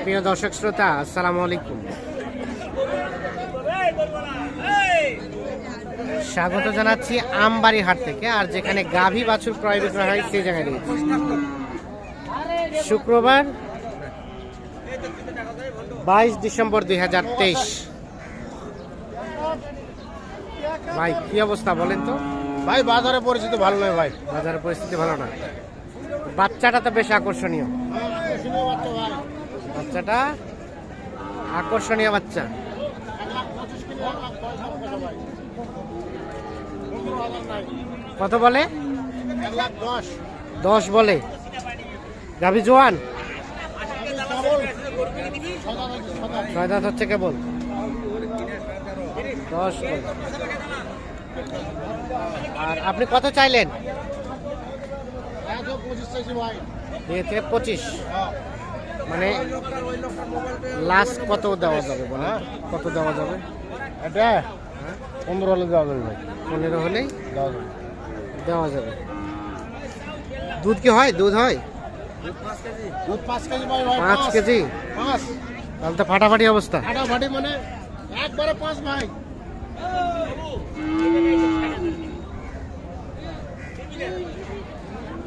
সুপ্রিয় দর্শক শ্রোতা আসসালামু আলাইকুম। স্বাগত জানাচ্ছি আমবাড়ি হাট থেকে আর যেখানে গাভী বাছুর ক্রয় বিক্রয় হয় সেই জায়গায় রয়েছে। শুক্রবার বাইশ ডিসেম্বর দুই হাজার তেইশ। ভাই কি অবস্থা বলেন তো? ভাই বাজারে পরিস্থিতি ভালো নয় ভাই। বাজারের পরিস্থিতি ভালো না। বাচ্চাটা তো বেশ আকর্ষণীয়। বাচ্চাটা আকর্ষণীয় বাচ্চা। কত বলে? দশ বলে। গাভি জোয়ান? ছয় দাঁত হচ্ছে কেবল। দশ বলে। আর আপনি কত চাইলেন? পঁচিশ হ্যাঁ। মানে লাস্ট কত দেওয়া যাবে বলে কত দেওয়া যাবে? এটা পনেরো হলে দেওয়া যাবে ভাই। পনেরো হলেই দেওয়া যাবে। দেওয়া যাবে। দুধ কি হয়? দুধ হয়? পাঁচ। কেজি? পাঁচ। তাহলে তো ফাটাফাটি অবস্থা। ফাটাফাটি মানে একবারে পাঁচ ভাই।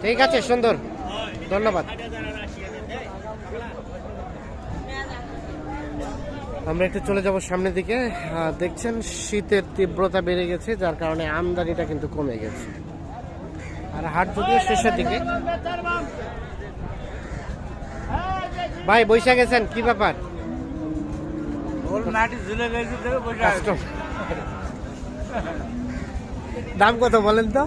ঠিক আছে সুন্দর। ধন্যবাদ। আমরা একটু চলে যাব সামনের দিকে। দেখছেন শীতের তীব্রতা বেড়ে গেছে যার কারণে আমদানিটা কিন্তু কমে গেছে। আর হাট যদিও শেষের দিকে। ভাই বৈশা গেছেন কি ব্যাপার? দাম কত বলেন তো?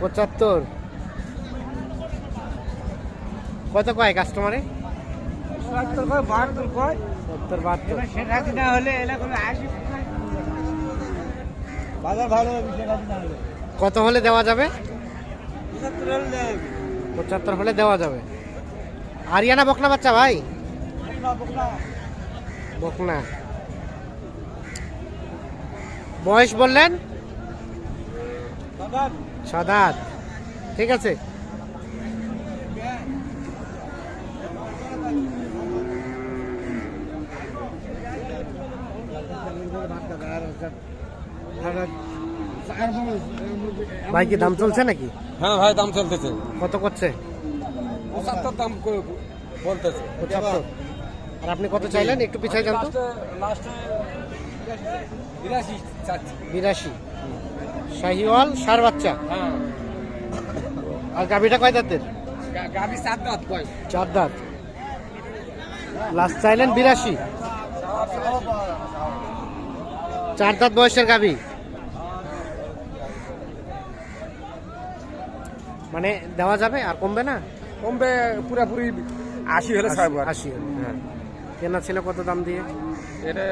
পঁচাত্তর। কত কয় কাস্টমারে সত্তর বাহাত্তর। বাজার ভালো বিশেষ না হলে। কত হলে দেওয়া যাবে? পঁচাত্তর হলে দেওয়া যাবে। আরিয়ানা বকনা বাচ্চা ভাই? বকনা। বয়স বললেন? সাদাত ঠিক আছে। ভাই কি দাম চলছে নাকি? হ্যাঁ ভাই দাম চলতেছে। কত করছে? পঁচাত্তর দাম বলতেছে। পঁচাত্তর। আর আপনি কত চাইলেন? একটু পিছাই যান বিরাশি বিরাশি। শাহিওয়াল সার বাচ্চা। হ্যাঁ। আর গাভিটা কয় দাঁতের? গাভী দাঁত কয়? চার দাঁত। লাস্ট চাইলেন বিরাশি। চার দাঁত বয়সের গাভি। মানে দেওয়া যাবে আর কমবে না? কমবে পুরাপুরি আশি হলে আশি হ্যাঁ। কেনা ছিল কত দাম দিয়ে? এটা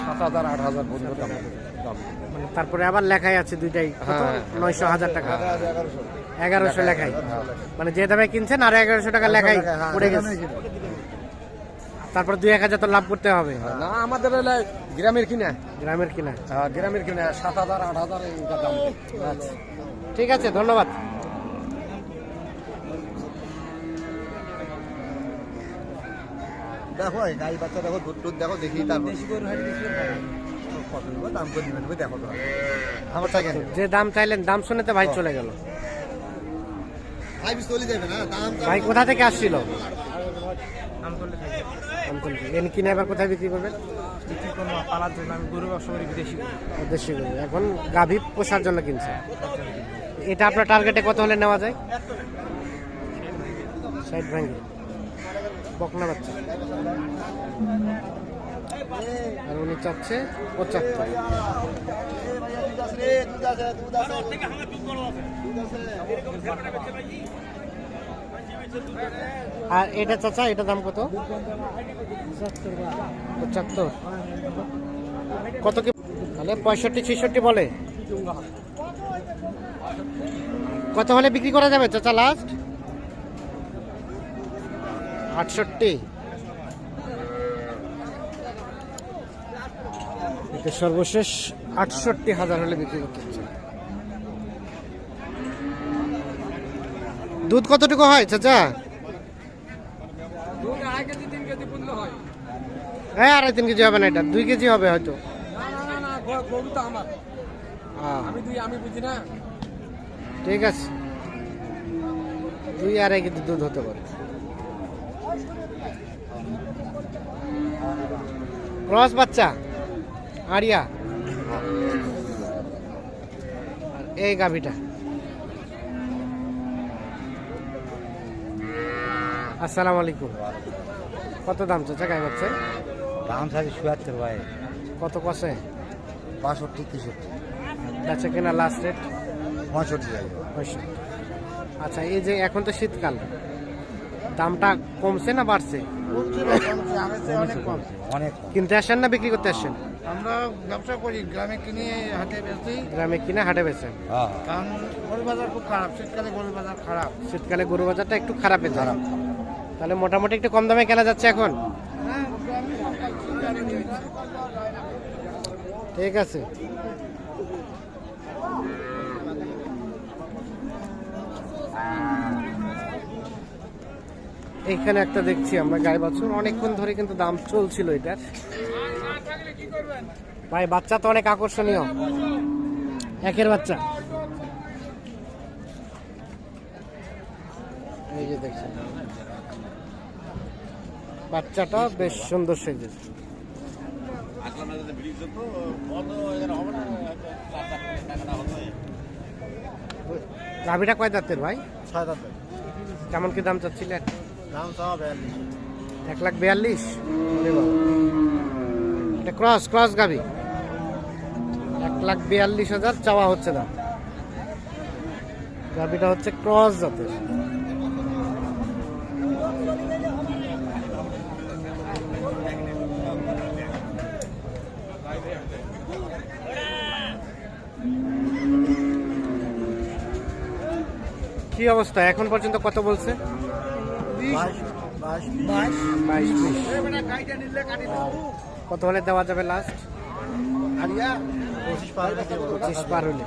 সাত হাজার আট হাজার পর্যন্ত দাম। দাম। মানে তারপরে আবার লেখাই আছে দুইটাই। হ্যাঁ। নয়শো হাজার টাকা। এগারোশো। লেখাই। মানে যে দামে কিনছেন আর এগারোশো টাকা লেখাই পড়ে গেছে। তারপর দুই এক হাজার তো লাভ করতে হবে। না আমাদের হলে গ্রামের কিনা। গ্রামের কিনা। হ্যাঁ, গ্রামের কিনা সাত হাজার আট হাজার দাম। আচ্ছা। ঠিক আছে ধন্যবাদ। দেখো এই গাই বাচ্চা দেখো দুধ টুধ দেখো দেখি তারপর দাম করে দিবেন দেখো তো। আমার যে দাম চাইলেন দাম শুনে তো ভাই চলে গেল। ভাই চলে যাবে না দাম ভাই কোথা থেকে আসছিল? এনে কিনে এবার কোথায় বিক্রি করবেন? বিক্রি করব পালার জন্য আমি গরু ব্যবসা করি বিদেশি দেশি গরু। এখন গাভী পোষার জন্য কিনছে। এটা আপনার টার্গেটে কত হলে নেওয়া যায়? ষাট ভাঙ্গি। বকনা বাচ্চা। আর উনি চাচ্ছে পঁচাত্তর। আর এটা চাচা, এটা দাম কত? পঁচাত্তর। কত কি তাহলে পঁয়ষট্টি, ছেষট্টি বলে। কত হলে বিক্রি করা যাবে চাচা লাস্ট আটষট্টি। সর্বশেষ আটষট্টি হাজার হলে বিক্রি করতে হচ্ছে দুধ কতটুকু হয় চাচা? হ্যাঁ। আড়াই তিন কেজি হবে না এটা দুই কেজি হবে হয়তো। হ্যাঁ ঠিক আছে। দুই আড়াই কেজি দুধ হতে পারে। ক্রস বাচ্চা আরিয়া এই গাভিটা। আসসালামু আলাইকুম। কত দাম চাচা গাই বাচ্চা দাম সাড়ে চুয়াত্তর ভাই। কত কষে? বাষট্টি তেষট্টি। বেচা কেনা লাস্ট রেট পঁয়ষট্টি পঁয়ষট্টি। আচ্ছা এই যে এখন তো শীতকাল দামটা কমছে না বাড়ছে? কিনতে আসেন না বিক্রি করতে আসেন? আমরা ব্যবসা করি গ্রামে কিনে হাটে বেচি। গ্রামে কিনে হাটে বেচেন? হ্যাঁ কারণ গরু বাজার খুব খারাপ শীতকালে গরু বাজার খারাপ। শীতকালে গরু বাজারটা একটু খারাপে খারাপ। তাহলে মোটামুটি একটু কম দামে কেনা যাচ্ছে এখন? ঠিক আছে। এইখানে একটা দেখছি আমরা গায়ে বাছুর। অনেকক্ষণ ধরে কিন্তু দাম চলছিল এটার। ভাই, বাচ্চা তো অনেক আকর্ষণীয়। একের বাচ্চা। এই যে দেখছেন। বাচ্চাটা বেশ সুন্দর সেজে গাভিটা কয় দাঁতের ভাই? ছয় দাঁত কেমন কি দাম চাচ্ছিলেন? দাম চাওয়া বিয়াল্লিশ। এক লাখ বিয়াল্লিশ? এটা ক্রস ক্রস গাভি। এক লাখ বিয়াল্লিশ হাজার চাওয়া হচ্ছে দাম। গাভিটা হচ্ছে ক্রস জাতের। অবস্থা? এখন পর্যন্ত কত বলছে? কত হলে দেওয়া যাবে লাস্ট পঁচিশ পার হলে।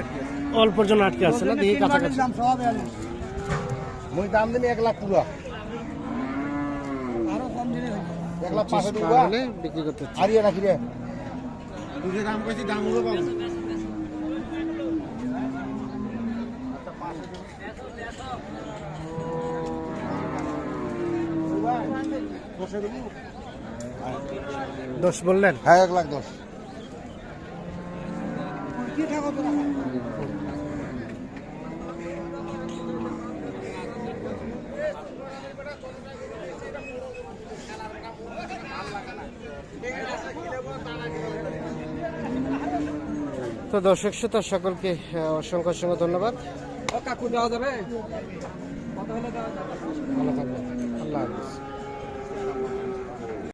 আটকে অল্পর জন্য আটকে আছে না? দেখি কাছাকাছি। দাম চাওয়া মুই দাম দিলি এক লাখ পুরো। এক লাখ টাকা। হলে বিক্রি করতে হারিয়ে রাখি রে দাম কইছি দাম হলো দশ বললেন? হ্যাঁ এক লাখ দশ। তো দর্শক শ্রোতা সকলকে অসংখ্য অসংখ্য ধন্যবাদ। কাকু দেওয়া যাবে? কত হলে দেওয়া যাবে? ভালো থাকবেন। আল্লাহ হাফিজ।